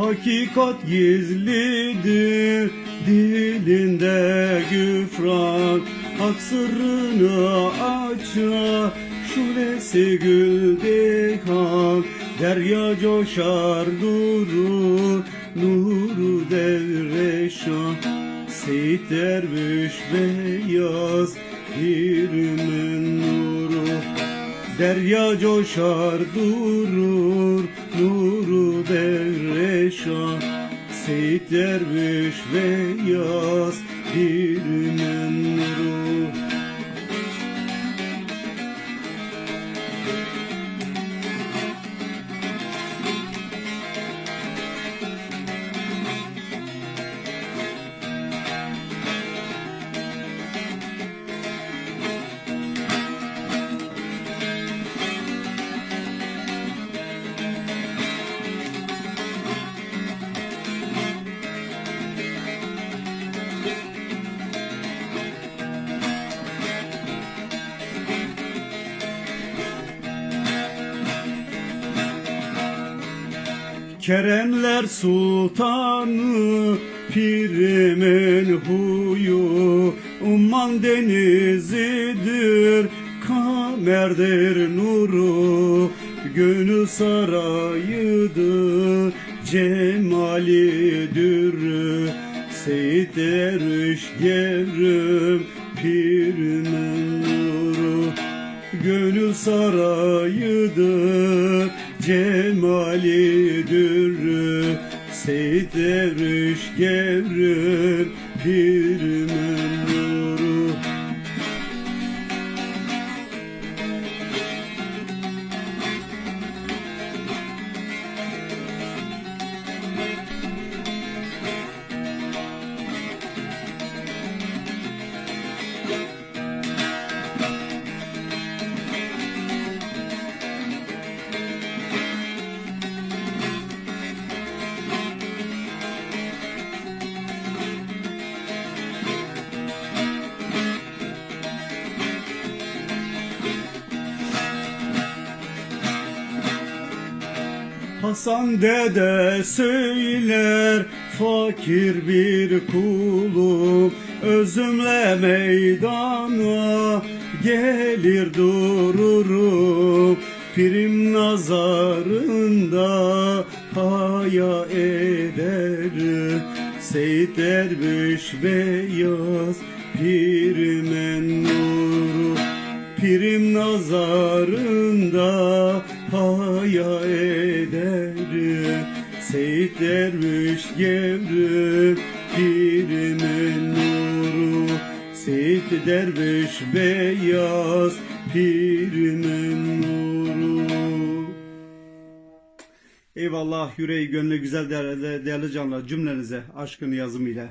Hakikat gizlidir dilinde güfran. Hak sırrını açar şulesi gül dehan Derya coşar durur nuru devreşan. Seyit derviş beyaz birimin nuru Derya coşar durur nuru devreşan. Seyit derviş beyaz birimin nuru Keremler sultanı pirimin huyu Umman denizidir kamerdir nuru. Gönül sarayıdır cemali dürü. Seyit ermiş gevrim pirimin Gönül sarayıdır cemali dürü Seyit devriş gevrir pirimin nuru Hasan dede söyler fakir bir kulum. Özümle meydana gelir dururum. Pirim nazarında haya eder. Seyit derviş beyaz pirimin nuru. Pirim nazarında haya eder Seyit derviş gevrim pirimin nuru Seyit derviş beyaz pirimin nuru Eyvallah yüreği gönlü güzel değerli, değerli canlar cümlenize aşkın yazımıyla.